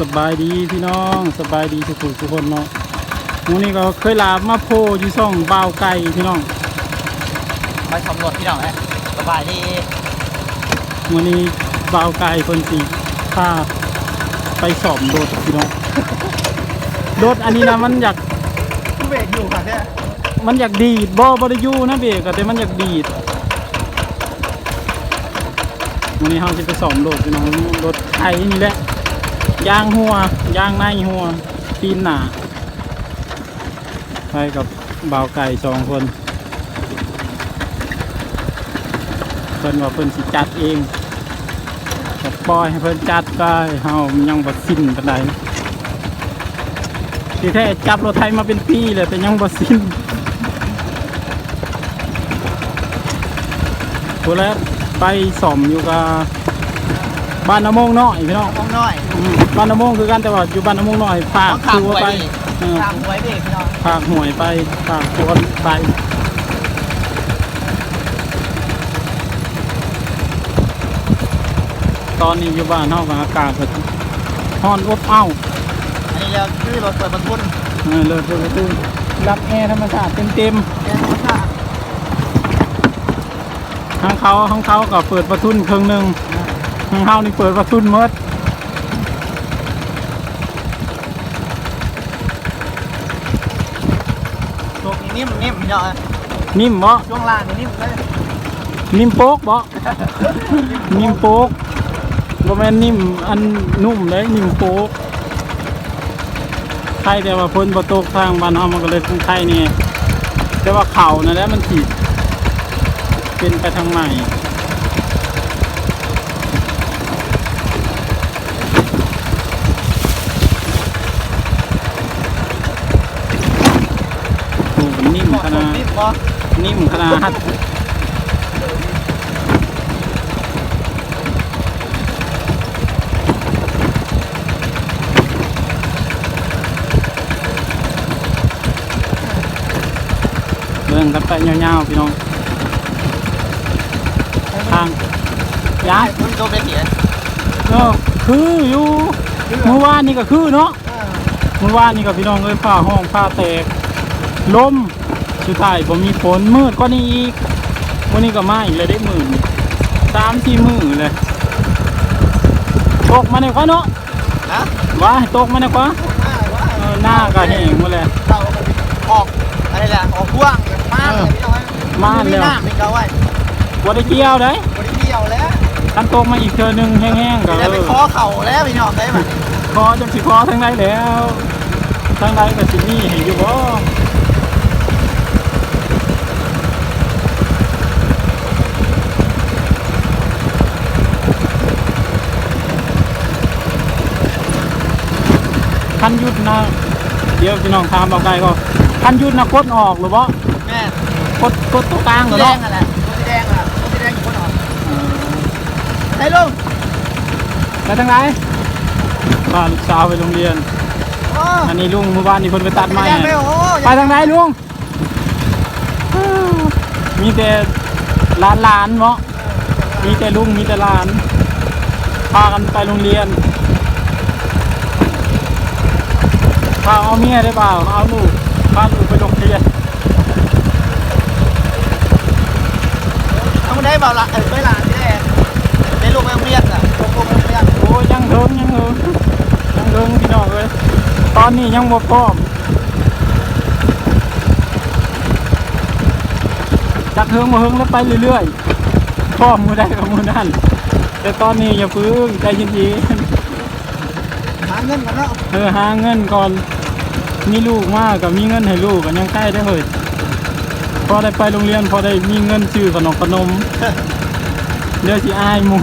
สบายดีพี่น้องสบายดีทุกคนทุกคนเนาะวันนี้ก็เคยลามาโพอยู่ช่องบ่าวไก่พี่น้องมาสำรวจพี่น้องนะสบายดีวันนี้บ่าวไก่คนสีพาไปสอบรถพี่น้องรถอันนี้นะมันอยากผู้เบรกอยู่ค่ะเนี่ยมันอยากดีดบ่บ่ได้อยู่นะเบรกอะแต่มันอยากดีดวันนี้เราจะไปสอบรถพี่น้องรถไถนี่แหละ ยางหัวยางในหัวตีนหนาไปกับบ่าวไก่สองคนเพิ่นว่าเพิ่นสิจัดเองก็ปล่อยให้เพิ่นจัดไปเฮายังบ่สิ้นปานใดที่แท้จับรถไทยมาเป็นปีเลยแต่ยังบ่สิ้นพูดแล้วไปสอมอยู่กับ บ้านน้ำมงน้อยพี่น้องมองน้อยอืมบ้านน้ำมงคือกันแต่ว่าอยู่บ้านน้ำมงน้อยฝากต้องตัวทำไปไว้เออทำไว้เบรกพี่น้องฝากหวยไปฝากตัวไปตอนนี้อยู่บ้านเฮากับอากาศก็ร้อนอบอ้าว อันนี้จะคือรถเปิดประทุนเออเลิศเปิดประตูรับแอร์ธรรมชาติเต็มแกนรถค่ะๆทางเขาทางเขาก็เปิดประทุนครึ่งหนึ่งทา งเฮานี่เปิดประทุนหมดตัวนี้นิ่มนิ่มพี่น้องนิ่มบ่ช่วงล่างนี่นิ่มเลยนิ่มโป๊กบ่นิ่มโป๊กบ่แม่นนิ่มอันนุ่มเลยนิ่มโป๊กใครแต่ว่าพ้นบ่ตกทางบ้านเฮามันก็เลยใครนี่แต่ว่าเขานั่นแหละมันสิเป็นไปทางใหม่โอ้มันนิ่ม เหมาะ ขสนามดนิ่มปะนิ่มขนาดเรื่องกันไปยาวๆพี่น้องทางย้ายคุณตัวเป็นเสียเออคืออยู่เมื่อวานนี่ก็คือเนาะเมื่อวานนี่ก็พี่น้องเอ้ยผ้าห้องผ้าแตกลม สุดท้ายผมมีฝนมืดก็นี่อีกวันนี้ก็มาอีกเลยได้หมื่นสามสี่หมื่นเลยตกมาในควะเนาะนะว่าให้ตกมาในควะเออหน้าก็แห้งหมดเลยเราออกอะไรแหละออกพ่วงมากเลยพี่น้องมาแล้วไม่น่าเป็นเขาไว้ว่าได้เกี่ยวได้บริเดียวแล้วทันตกมาอีกเทือหนึงแห้งๆก็จะเอไปอคอเข่าแล้วพี่น้องได้ไหมคอจังสิคอทั้งใดแล้วทั้งใดก็สิมีให้อยู่บ่ คันหยุดนะ เดี๋ยวพี่น้องถามบอกไกลก็คันหยุดนะกดออกหรือบ่แม่กดกดตัวกลางเหรสีอแดเนาะงอะแหละสีแดงอะสีแดงอยู่บนหอไอ้ลุงไปทางไหนบ้านลูกสาวไปโรงเรียน โอ้อันนี้ลุงเมื่อวานนี้เพิ่นไปตัดสีไม้แดงให้ไม่โอ้ไปทางไหนลุง มีแต่หลานหลานๆเนาะมีแต่ลุงมีแต่หลาน พากันไปโรงเรียน พาเอาเมียได้เปล่าเอาลูกพาลูกไปโรงเรียนต้องได้เปล่าละเออไม่ละนี่แหละได้ลูกแม่เรียนอะลูกลูกแม่เรียนโอ้ยยังเฮิงยังเฮิงยังเฮิงพี่น้องเลยตอนนี้ยังบ่พร้อมจักเฮิงมาเฮิงแล้วไปเรื่อยๆพร้อมมือได้กับมือนั่นแต่ตอนนี้อย่าพึ่งใจเย็นหาเงินกันเนาะๆเออหาเงินก่อน มีลูกมากกับมีเงินให้ลูกกันยังใกล้ได้เลยพอได้ไปโรงเรียนพอได้มีเงินซื้อขนมขนมเดี๋ยวสิอายหมู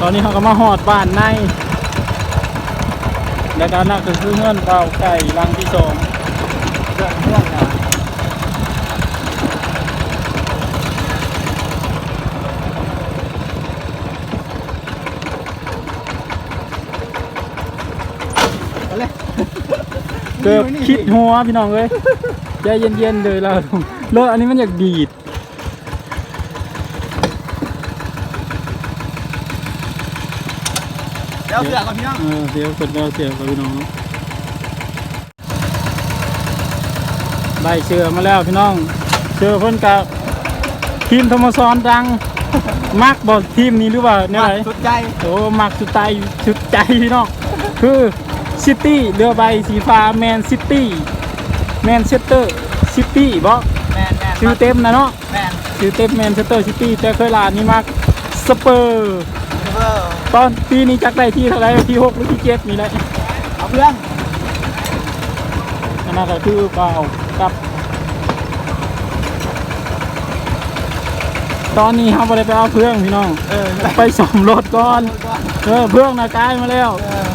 ตอนนี้เขาก็มาหอดบ้านในและการนั่นก็คือเงื่อนเป่าไก่รังที่สองเรื่อง เกือบคิดหัวพี่น้องเลยใจเย็นๆเลยเรารถอันนี้มันอยากดีดเดี๋ยวเสือกับพี่น้องเดี๋ยวกดเดี๋ยวเสือกับพี่น้องใบเชือมาแล้วพี่น้องเชือเพิ่นกับทีมธรรมซอนดังมักบอกทีมนี้หรือล่าเนี่ยสุดใจโอ้มักสุดใจสุดใจพี่น้องคือ ซิตี้เรือใบสีฟ้าแมนซิตี้แมนเชสเตอร์ซิตี้บ่แมนแมนชื่อเต็มนะเนาะแมนชื่อเต็มแมนเชสเตอร์ซิตี้แต่เคยลานนี่มักสเปอร์เออตอนปีนี้จักได้ที่เท่าไหรที่หกหรือที่เจ็ดนี่แหละเอาเพื่อนอันนั้นก็คือเปล่ากับ ตอนนี้เราไม่ได้ไปเอาเพื่องพี่น้องเออไปสมรถก่อนเออเพื่องนะกลายมาแล้ว เออ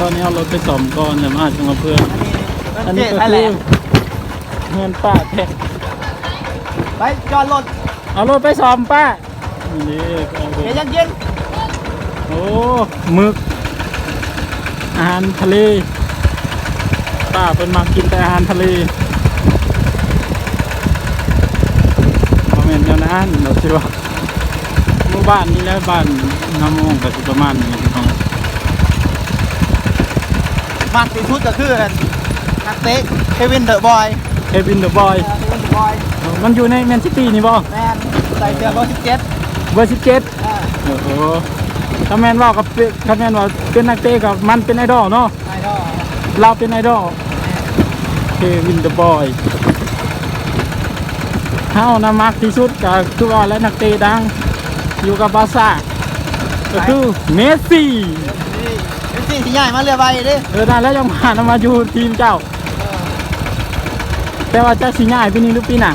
ตอนนี้เอารถไปสมก่อนเดี๋ยวมาจะมาเพื่องอัอันนนี้นี้ก็ไทยแลคือนด์เงินป้าแท็กไปจอดรถเอารถไปสอมป้านี่เอาไปเดี๋ยวยังเย็นโอ้หมึก อาหารทะเลป้าเป็นมากินแต่อาหารทะเลคอมเมนต์แนวนั้นเราคิดว่าหมู่บ้านนี้แล้วบ้านน้ำมงกับประมาณนี้พี่น้อง มากที่สุดก็คือนักเตะเควินเดอะบอยเควินเดอะบอยเควินเดอะบอยมันอยู่ในแมนซิตี้นี่บ่แมนใส่เสื้อเบอร์สิบเจ็ดเบอร์สิบเจ็ดโอ้โหถ้าแมนว่ากับเป็นถ้าแมนว่าเป็นนักเตะกับมันเป็นไอดอลเนาะไอดอลเราเป็นไอดอลเควินเดอะบอยเฮานะมักที่สุดก็คือว่าและนักเตะดังอยู่กับบาร์ซ่าก็คือเมสซี่ นี่เป็นสิ่งที่ใหญ่มาเรือใบดิเออนั่นแล้วยังผ่านมาอยู่ทีมเจ้า แต่ว่าจะสิง่ายปีนี้หรือปีหน้า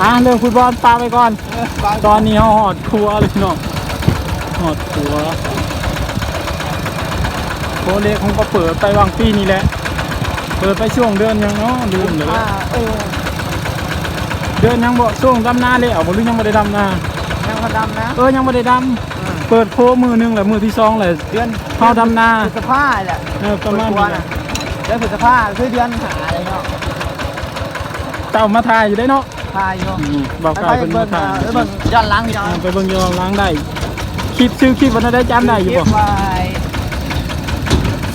อะเรื่องฟุตบอลปาไปก่อนเออวางตอนนี้เขาหอดครัวเลยพี่น้องหอดครัวโคเล็กเขาก็เปิดไปวางปีนี่แหละ เปิดไปช่วงเดือนยังเนาะลืมเลยอ่าเออเดือนยังบ่ช่วงดำนาเลยเอาบ่หรือยังบ่ได้ดำนายังพอดำนะเออยังบ่ได้ดำ เปิดโพมือหนึงแหละมือที่สองแหละเดือนเข้าดำนาพฤษภาแหละเออประมาณตัวนี้น่ะเดือนพฤษภาคือเดือนหาอะไรเนาะเต่ามาถ่ายอยู่ได้เนาะพายเนาะอืมบอกไปกล่าวไปเป็นเบิ่มางถ่ายเออเบิ่งย้อนหลังพี่น้อง เออไปเบิ่งย้อนหล้างได้คลิปชื่อคลิปวันนั้นได้จำได้อยู่บ่เก็บไว้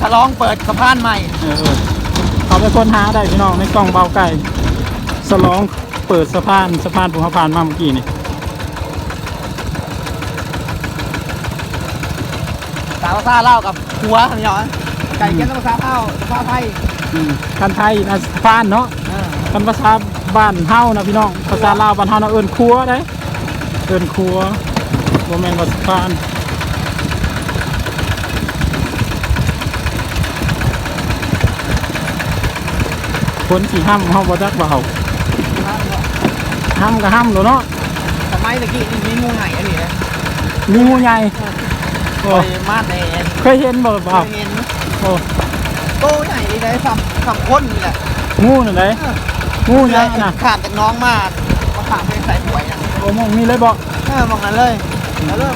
ฉลองเปิดสะพานใหม่เออเออเขาไปค้นหาได้พี่น้องในกล่องเบาไก่สลองเปิดสะพานสะพานภูเขาผ่านมาเมื่อกี้นี่ สาว ภาษาเล่าวกับหัวพี่น้องไก่เก็บภาษาเล่าวภาษาไทยอืมคันไทยนะสะพานเนาะเออคันภาษาบ้านเฮานะพี่น้อง ภาษาลาวบ้านเฮานะเอิ้นครัวได้เอิ้นครัวบ่แม่นว่าสะพานคนสิห้ำเฮาบ่จักว่าเฮาห้ำก็ห้ำโลเนาะสมัยตะกี้นี่มีงูไหนอันนี้นะมีงูใหญ่ โอ้ไปมาดในเอ็นเคยเห็นบ่เคบ่าวยเห็นโอ้โตใหญ่ดีเลยสามสามคนนี่แหละงูนั่นไดงูใหญ่น่ะขาดจากน้องมามาขาดไปใส่ป่วยอะโอ้มองมีเลยบ่เออมองนั้นเลยแล้วเริ่ม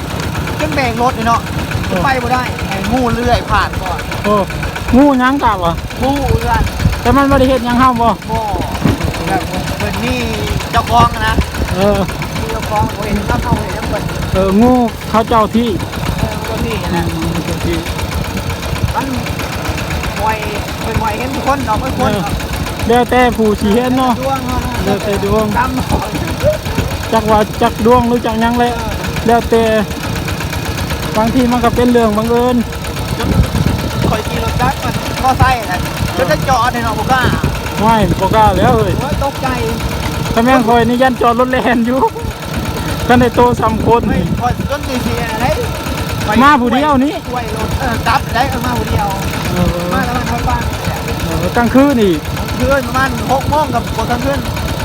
ขึ้นเบรกรถนี่เนาะไปบ่ได้ไอ้งูเลื่อยผ่านก่อนโอ้งูหยังกะวะงูเลื่อนแต่มันบ่ได้เฮ็ดหยังเฮาบ่โม่แบบเป็นนี่เจ้าของอะนะเออมีเจ้าของเขาเห็นเขาเขาเห็นแล้วเปิดเอองูเขาเจ้าที่ เออตัวนี้อืนะมันไวเป็นไวเห็นทุกคนเราไม่ควรแล้วแต่ผู้สิเห็นเนาะเดวงแล้วแต่ดวงจักว่าจักดวงหรือจักยังแหละแล้วแต่บางทีมันก็เป็นเรื่องบังเอิญจนคอยขี่รถจักรมันก็ไส้นะจนจะจอดในนอบุก้าไม่บ่กล้าแล้วเอ้ยตกใจถ้าแม่งคอยนี่ยันจอดรถแลนอยู่กันได้โตสามคนไม่นี่คอยจนตีเสียอะไรไป มาผู้เดียวนี่ช่วยรถเออจับได้เออมาผู้เดียวเออมาแล้วมันทำบ้านเออกลางคืนอีกเพื่อนประมาณหกโมงกับกดทั้งคืน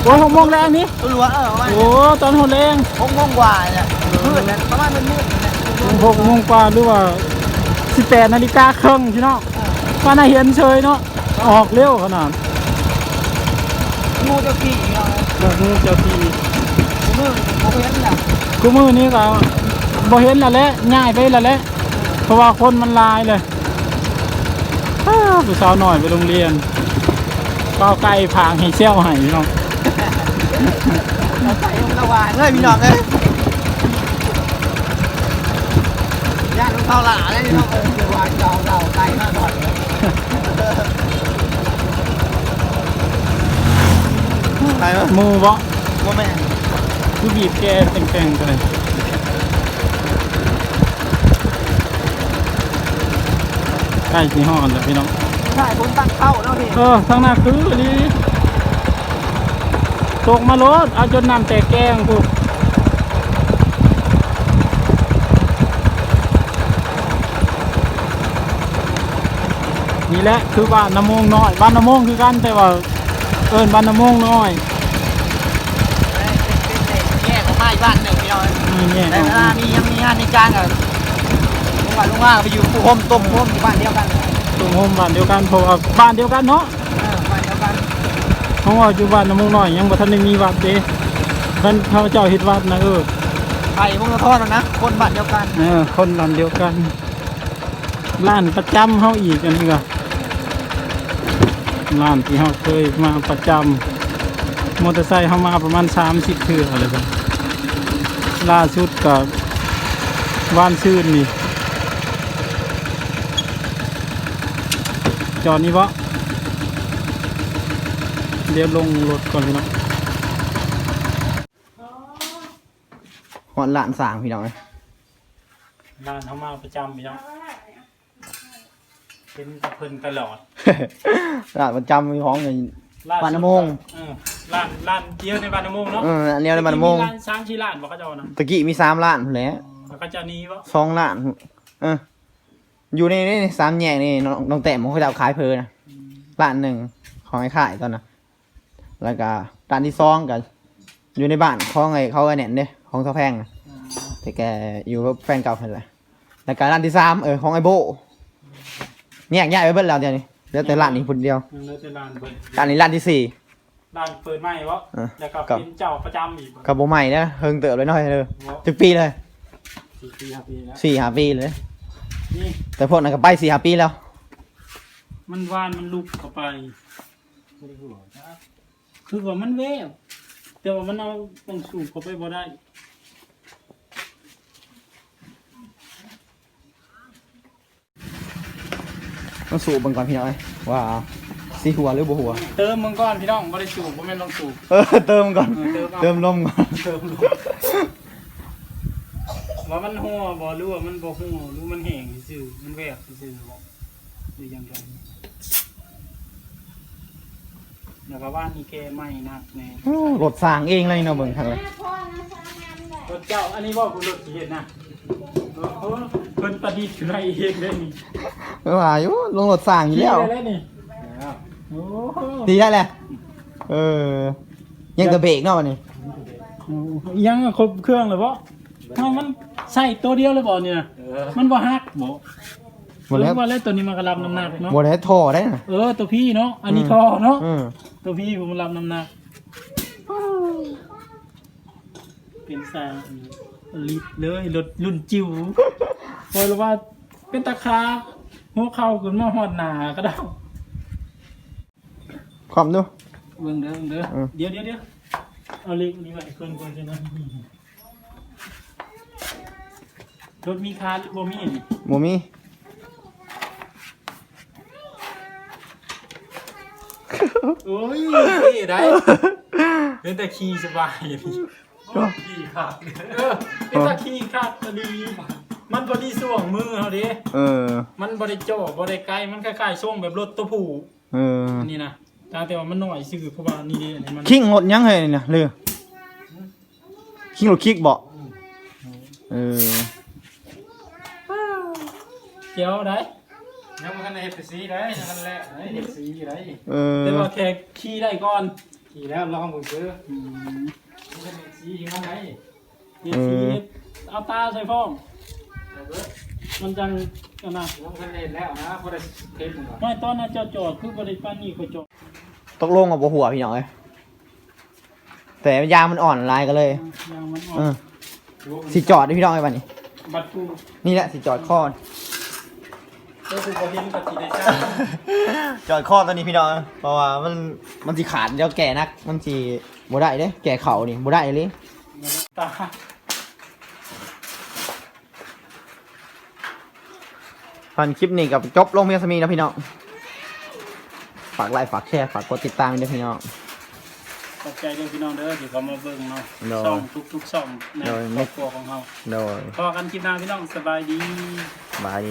โอ้ยหกโมงแรงนี่ตัวรัวเออประมาณโอ้ตอนหกแรงหกโมงกว่าเนี่ยมืดเนี่ยประมาณเป็นมืดเนี่ยหกโมงกว่าหรือว่าสิบแปดนาฬิกาครึ่งพี่น้องก็น่าเห็นเฉยเนาะออกเร็วขนาดงูเจ้าขี่เนาะเดี๋ยวงูเจ้าทีมืดผมเห็นแหละกูมือนี้ก็ บ่เห็นแล้วแหละง่ายไปแล้วแหละเพราะว่าคนมันหลายเลยอ้าวผู้สาวหน่อยไปโรงเรียนก็ไก่ผางให้เชี่ยวให้พี่น้องใส่ลงระหว่างเลยพี่น้องเอ้ยย่านลงเท่าหลาได้นี่เนาะเออเดี๋ยวว่าเจ้าเราไกลมากหน่อยไปมั้ยหมูบ่โมแม่นคือบีบแกแต่งๆกันเลย ใกล้สิฮอดแล้วพี่น้องใช่คนตั้งเข้าเนาะพี่เออทางหน้าคือนี่ตกมาโลดเอาจนน้ำแตกแกงกูนี่แหละคือบ้านน้ำมงน้อย บ้านน้ำมงคือกันแต่ว่า เอินบ้านน้ำมงน้อยแยกออกมาอีกบ้านหนึ่งพี่น้องนี่เนี่ยแต่เวลามียังมีงานในจ้างกับ ลุงว่าลุงว่าไปอยู่ผู้ห่มต้มผู้ห่มอยู่บ้านเดียวกันตรงโฮมบ้านเดียวกันเพราะว่าบ้านเดียวกันเนาะเออบ้านเดียวกันเพราะว่าอยู่บ้านน้ำมงน้อยยังบ่ทันได้มีวัดเด้ท่านเขาเจ้าเฮ็ดวัดนะเออไปวงละทอดแล้วนะคนบ้านเดียวกันเออคนร้านเดียวกันร้านประจำเฮาอีกอันนี้ก็ร้านที่เฮาเคยมาประจำมอเตอร์ไซค์เฮามาประมาณ30เทื่ออะไรแบบล่าสุดก็ว่านชื่นนี่ จอดนี่บ่เดี๋ยวลงรถก่อนพี่น้องหอนหลานสางพี่น้องเลยร้านเขามาประจำพี่น้องเป็นกับเพิ่นตลอดหลานประจำมีของเงินร้บ้านน้ำมงเออร้านร้านเดียวในบ้านน้ำมงเนาะเอออันเดียวในบ้านน้ำมงร้านสามชีร้านบอกเขาเจ้านะตะกี้มีสามล้านแหล้วแล้วเขาเจ้านี้วะสองล้านเออ อยู่ในนี่สามแยกนี่น้องน้องแต้มเขาจะเอาขายเพลินนะล้านหนึ่งของไอ้ขายตอนน่ะแล้วก็ร้านที่สองกันอยู่ในบ้านของไอ้เขาไอ้เน็ตเนี่ยของเสาแพงน่ะแต่แกอยู่กับแฟนเก่าเพิ่นแหละแล้วก็ร้านที่สามเออของไอ้โบเนี่ยแยกไปเบิ้ลแล้วเดี๋ยวนี้เหลือแต่ร้านนี้คนเดียวยังเลยเป็นร้านเปิดร้านนี้ร้านที่สี่ร้านเปิดใหม่วะเออแล้วก็กับ เป็นเจ้าประจำอีกกับโบใหม่เนี่ยเฮิงเติบเลยหน้อยเลยเนาะจุกปีเลยสี่ปีห้าปีแล้วสี่หาปีเลย นี่แต่พวกนั้นก็ไปสี่หาปีแล้ว มันวานมันลุกเข้าไป คือว่ามันแววแต่ว่ามันเอาต้องสูบเข้าไปบ่ได้ต้องสูบมันก่อนพี่น้อยว่าสีหัวหรือบัหัว เติมมึงก่อนพี่น้องบ่ได้สูบบ่แม่นลองสูบเออเติมก่อน เออเติมเอาเติมลมก่อน เติมลง ว่ามันหัวบ่หรู้ว่ามันบ่หัวหรือมันแห้งซื่อๆมันแวบซื่อๆบ่หรือยังไงแล้วก็ว่านี่แกไม่นักแน่โอ้รถสร้างเองเลยเนาะเบิ่งทางเลยรถเจ้าอันนี้บ่คุณรถที่เห็นนะเออเออเพิ่นประดิษฐ์ขึ้นมาเองเลยนี่ไม่ว่าอยู่ลงรถสร้างอยู่แล้วขี่ได้เลยนี่โอ้โหดีได้แหละเออยังกระเบรกเนาะวันนี้ยังครบเครื่องเลยบ่ ทำไมมันใส่ตัวเดียวเลยบ่เนี่ย มันบ่ฮักบ่หมดแล้วเออว่าแล้วตัวนี้มันก็รับน้ำหนักเนาะหมดแล้วท่อได้นะเออตัวพี่เนาะอันนี้ท่อเนาะอืมตัวพี่ผมรับน้ำหนักเป็นสายลิตรเลยรถรุ่นจิ๋วพอรู้ว่าเป็นตะคาหัวเข่าขึ้นมาหอดหนาก็ได้ความดูเบิ่งเด้อเบิ่งเด้อเออเดี๋ยวเดี๋ยวเดี๋ยวเอาเล็กนี่ไว้เพิ่นก่อนใช่ไหม รถมีคาร์หรือบ่มีนี่โมมี่โอ้ยนี่ได้เป็นแต่ขี่สบายอย่างนี้ขี่ขาดเออเป็นแต่ขี่ขาดพอดี มันพอดีส่วงมือเขาดิเออ มันบริโจบริไกลมันคล้ายๆช่วงแบบรถตัวผู้เอออันนี้นะแต่แต่ว่ามันหน่อยซื่อเพราะว่านี่ดิอันนี้มันคิงรถยังไงเนี่ยเรือคิงรถคิกบอกเออ เจียวได้ยังมันในเอฟซีได้ยังมันแหละในเอฟซีได้เออแต่ว่าแค่ขี่ได้ก่อนขี่แล้วลองมึงซื้ออืมมันเป็นเอฟซียังไงเดี๋ยวขี่เอาตาใส่ฟ้องมันจังกันนะยังมันเล่นแล้วนะพอได้เทปมันก่อนไม่ตอนนั้นเจอดจอดคือบริปานนี่ก็จอดตกลงกับหัวพี่น้องเลยแต่ยางมันอ่อนลายกันเลยยางมันออเอกอสิจอดด้วยพี่น้องไอ้บ้านนี้บัตรกูนี่แหละสิจอดข้อ ก็คือบ่เห็นกับสีได้จ้าจอดข้อตอนนี้พี่น้องเพราะว่ามันมันสิขาดเดี๋ยวแก่นัก มันสิบ่ได้เด้แก่เข่านี่บ่ได้เลยตาตอนคลิปนี้กับจบลงเพียงสมีนะพี่น้องฝากไลค์ฝากแชร์ฝากกดติดตามด้วยพี่น้องขอบใจด้วยพี่น้องเด้อที่เขามาเบิ่งเนาะโดยช่องทุกๆช่องในโดยครอบครัวของเราโดยพอกันคลิปหน้าพี่น้องสบายดีบาย